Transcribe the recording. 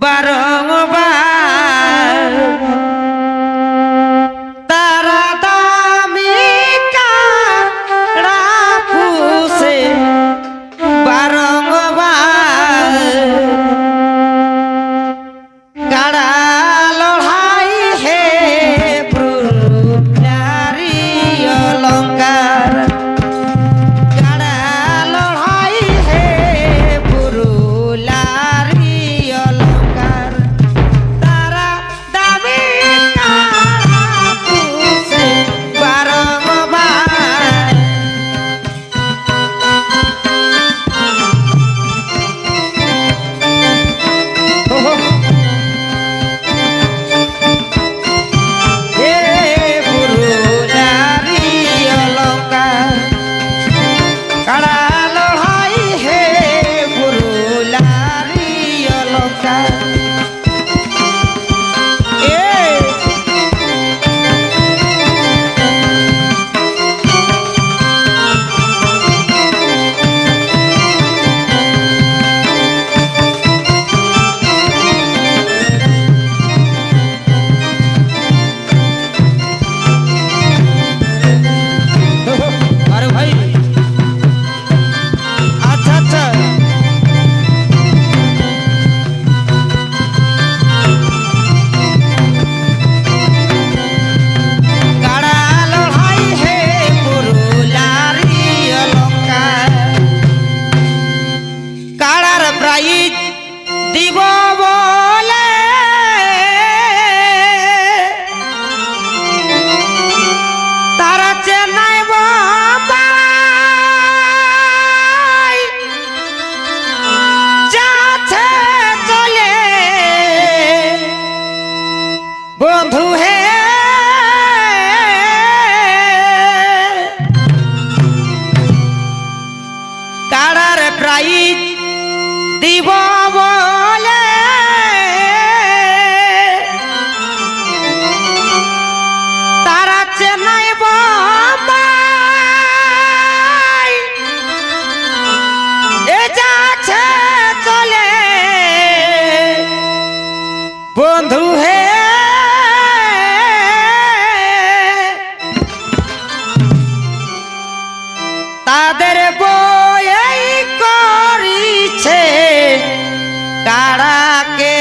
বারো voltar prize দিব বলে। তারা চেন্নাই বাই চলে। বন্ধু হে। তাদের বয়ে છે. કાળા કે